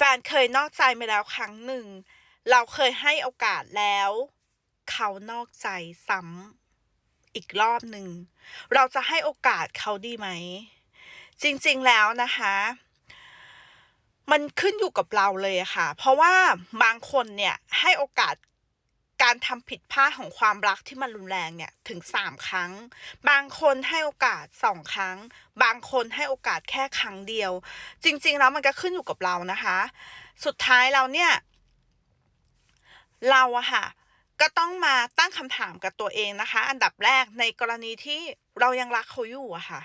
ฟนเคยนอกใจมาแล้วครั้งหนึ่ง เราเคยให้โอกาสแล้ว เขานอกใจซ้ำอีกรอบหนึ่ง เราจะให้โอกาสเขาดีไหม จริงๆแล้วนะคะ มันขึ้นอยู่กับเราเลยค่ะ เพราะว่าบางคนเนี่ยให้โอกาส การทำผิดพลาดของความรักที่มันรุนแรงเนี่ยถึงสามครั้ง บางคนให้โอกาสสองครั้ง บางคนให้โอกาสแค่ครั้งเดียว จริง ๆ แล้วมันก็ขึ้นอยู่กับเรานะคะ สุดท้ายเราเนี่ย เราอะค่ะก็ต้องมาตั้งคำถามกับตัวเองนะคะ อันดับแรกในกรณีที่เรายังรักเขาอยู่อะค่ะ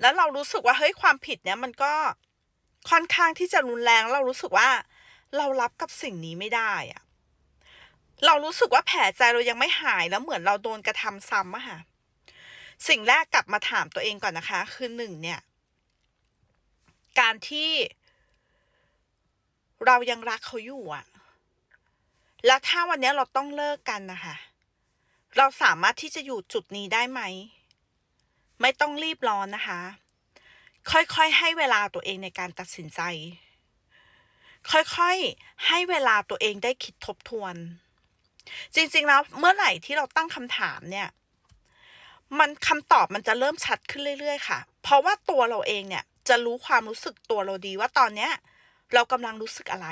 แล้วเรารู้สึกว่าเฮ้ยความผิดเนี่ยมันก็ค่อนข้างที่จะรุนแรง เรารู้สึกว่าเรารับกับสิ่งนี้ไม่ได้อะ เรารู้สึกว่าแผลใจเรายังไม่หายแล้วเหมือนเราโดนกระทำซ้ำอะค่ะ สิ่งแรกกลับมาถามตัวเองก่อนนะคะ คือหนึ่งเนี่ย การที่ เรายังรักเขาอยู่อะแล้วถ้าวันนี้เราต้องเลิกกันนะคะ เราสามารถที่จะอยู่จุดนี้ได้ไหม ไม่ต้องรีบร้อนนะคะ ค่อยๆให้เวลาตัวเองในการตัดสินใจ ค่อยๆให้เวลาตัวเองได้คิดทบทวน จริงๆแล้วเมื่อไหร่ที่เราตั้งคำถามเนี่ย มันคำตอบมันจะเริ่มชัดขึ้นเรื่อยๆ ค่ะ เพราะว่าตัวเราเองเนี่ยจะรู้ความรู้สึกตัวเราดีว่าตอนเนี้ยเรากำลังรู้สึกอะไร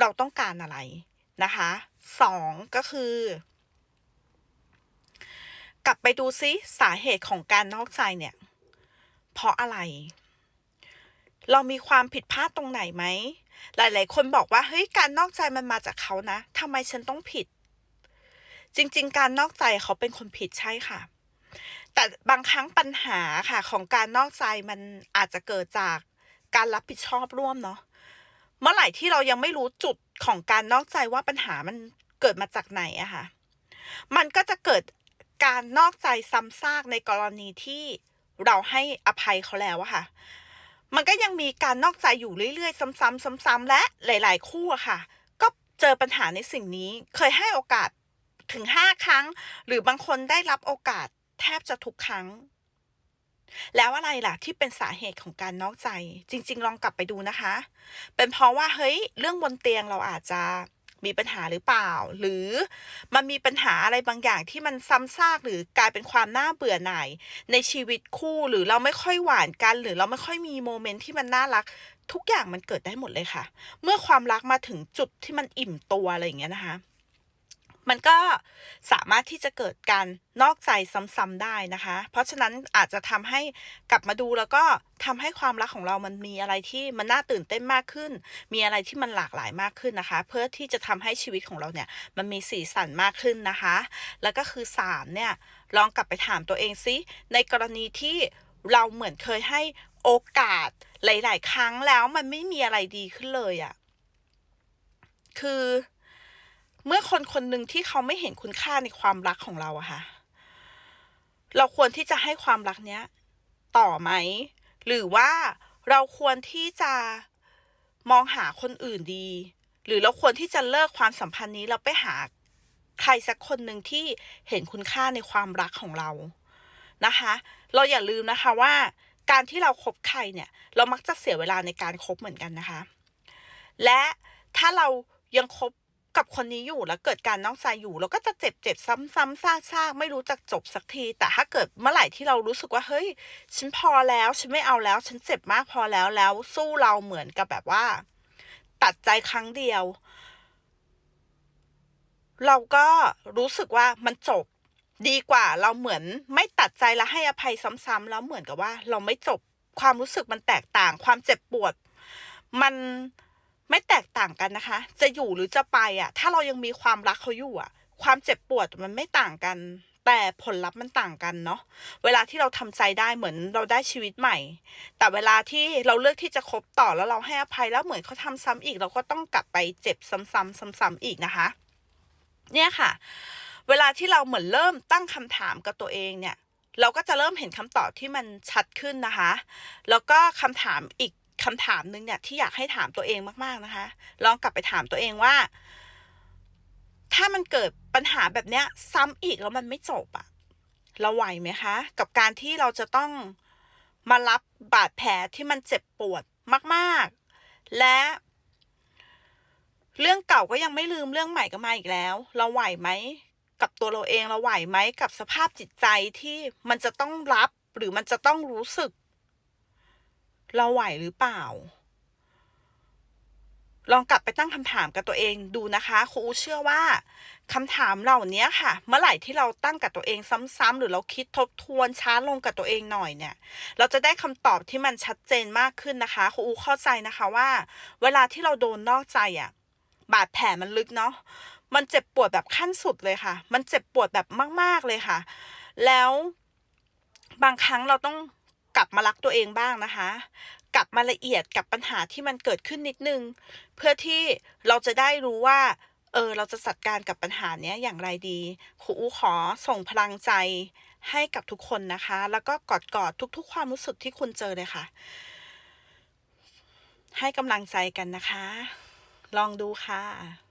เราต้องการอะไรนะคะสองก็คือ กลับไปดูซิสาเหตุของการนอกใจเนี่ย เพราะอะไร เรามีความผิดพลาดตรงไหนไหม หลาย ๆ คนบอกว่าเฮ้ยการนอกใจมันมาจากเขานะทำไมฉันต้องผิด จริง ๆ การนอกใจเขาเป็นคนผิดใช่ค่ะ แต่บางครั้งปัญหาค่ะ ของการนอกใจมันอาจจะเกิดจากการรับผิดชอบร่วมเนาะเมื่อไหร่ที่เรายังไม่รู้จุดของการนอกใจว่าปัญหามันเกิดมาจากไหนอะค่ะ มันก็จะเกิดการนอกใจซ้ำซากในกรณีที่เราให้อภัยเขาแล้วอะค่ะ มันก็ยังมีการนอกใจอยู่เรื่อยๆ ซ้ำๆซ้ำๆและหลาย ๆ คู่อะค่ะ ก็เจอปัญหาในสิ่งนี้ เคยให้โอกาส ถึงห้าครั้ง หรือบางคนได้รับโอกาสแทบจะทุกครั้ง แล้วอะไรล่ะที่เป็นสาเหตุของการนอกใจ จริง ๆ ลองกลับไปดูนะคะ เป็นเพราะว่าเฮ้ย เรื่องบนเตียงเราอาจจะมีปัญหาหรือเปล่า หรือมันมีปัญหาอะไรบางอย่างที่มันซ้ำซากหรือกลายเป็นความน่าเบื่อหน่าย ในชีวิตคู่หรือเราไม่ค่อยหวานกัน หรือเราไม่ค่อยมีโมเมนต์ที่มันน่ารัก ทุกอย่างมันเกิดได้หมดเลยค่ะ เมื่อความรักมาถึงจุดที่มันอิ่มตัวอะไรอย่างเงี้ยนะคะ มันก็สามารถที่จะเกิดการนอกใจซ้ำๆได้นะคะ เพราะฉะนั้นอาจจะทำให้กลับมาดูแล้วก็ทำให้ความรักของเรามันมีอะไรที่มันน่าตื่นเต้นมากขึ้น มีอะไรที่มันหลากหลายมากขึ้นนะคะ เพื่อที่จะทำให้ชีวิตของเราเนี่ยมันมีสีสันมากขึ้นนะคะ แล้วก็คือสามเนี่ยลองกลับไปถามตัวเองซิในกรณีที่เราเหมือนเคยให้โอกาสหลาย ๆ ครั้งแล้วมันไม่มีอะไรดีขึ้นเลยอะ่ะ คือ เมื่อคนคนหนึ่งที่เขาไม่เห็นคุณค่าในความรักของเราอะค่ะ เราควรที่จะให้ความรักเนี้ย ต่อไหม หรือว่าเราควรที่จะมองหาคนอื่นดี หรือเราควรที่จะเลิกความสัมพันธ์นี้เราไปหาใครสักคนหนึ่งที่เห็นคุณค่าในความรักของเรานะคะ เราอย่าลืมนะคะว่า การที่เราคบใครเนี่ย เรามักจะเสียเวลาในการคบเหมือนกันนะคะ และถ้าเรายังคบ กับคนนี้อยู่แล้วเกิดการนอกใจอยู่เราก็จะเจ็บเจ็บซ้ำซ้ำซากซากไม่รู้จักจบสักที แต่ถ้าเกิดเมื่อไหร่ที่เรารู้สึกว่าเฮ้ย ฉันพอแล้ว ฉันไม่เอาแล้ว ฉันเจ็บมากพอแล้วแล้ว สู้เราเหมือนกับแบบว่า ตัดใจครั้งเดียว เราก็รู้สึกว่ามันจบดีกว่าเราเหมือนไม่ตัดใจและให้อภัยซ้ำๆแล้วเหมือนกับว่า เราไม่จบความรู้สึกมันแตกต่าง ความเจ็บปวด มัน ไม่แตกต่างกันนะคะ จะอยู่หรือจะไปอะ ถ้าเรายังมีความรักเขาอยู่อะ ความเจ็บปวดมันไม่ต่างกัน แต่ผลลัพธ์มันต่างกันเนาะ เวลาที่เราทำใจได้เหมือนเราได้ชีวิตใหม่ แต่เวลาที่เราเลือกที่จะคบต่อแล้วเราให้อภัยแล้วเหมือนเขาทำซ้ำอีก เราก็ต้องกลับไปเจ็บซ้ำๆซ้ำๆอีกนะคะ เนี่ยค่ะ เวลาที่เราเหมือนเริ่มตั้งคำถามกับตัวเองเนี่ย เราก็จะเริ่มเห็นคำตอบที่มันชัดขึ้นนะคะ แล้วก็คำถามอีก คำถามหนึ่งเนี่ยที่อยากให้ถามตัวเองมาก ๆนะคะ ลองกลับไปถามตัวเองว่า ถ้ามันเกิดปัญหาแบบเนี้ย ซ้ำอีกแล้วมันไม่จบอะเราไหวไหมคะ กับการที่เราจะต้องมารับบาดแผลที่มันเจ็บปวดมาก ๆ และ เรื่องเก่าก็ยังไม่ลืมเรื่องใหม่ก็มาอีกแล้ว เราไหวไหมกับตัวเราเองเราไหวไหมกับสภาพจิตใจที่มันจะต้องรับหรือมันจะต้องรู้สึก เราไหวหรือเปล่า ลองกลับไปตั้งคำถามกับตัวเองดูนะคะครูเชื่อว่าคำถามเหล่านี้ค่ะ เมื่อไหร่ที่เราตั้งกับตัวเองซ้ำๆหรือเราคิดทบทวนช้าลงกับตัวเองหน่อยเนี่ย เราจะได้คำตอบที่มันชัดเจนมากขึ้นนะคะครูเข้าใจนะคะว่า เวลาที่เราโดนนอกใจอะบาดแผลมันลึกเนาะมันเจ็บปวดแบบขั้นสุดเลยค่ะ มันเจ็บปวดแบบมาก ๆ เลยค่ะ แล้วบางครั้งเราต้อง ลับมารักตัวเองบ้างนะคะ กลับมาละเอียดกับปัญหาที่มันเกิดขึ้นนิดนึง เพื่อที่เราจะได้รู้ว่า เออ เราจะจัดการกับปัญหาเนี้ยอย่างไรดีครูอูขอส่งพลังใจให้กับทุกคนนะคะ แล้วก็กอดกอดทุก ๆ ความรู้สึกที่คุณเจอเลยค่ะ ให้กำลังใจกันนะคะ ลองดูค่ะ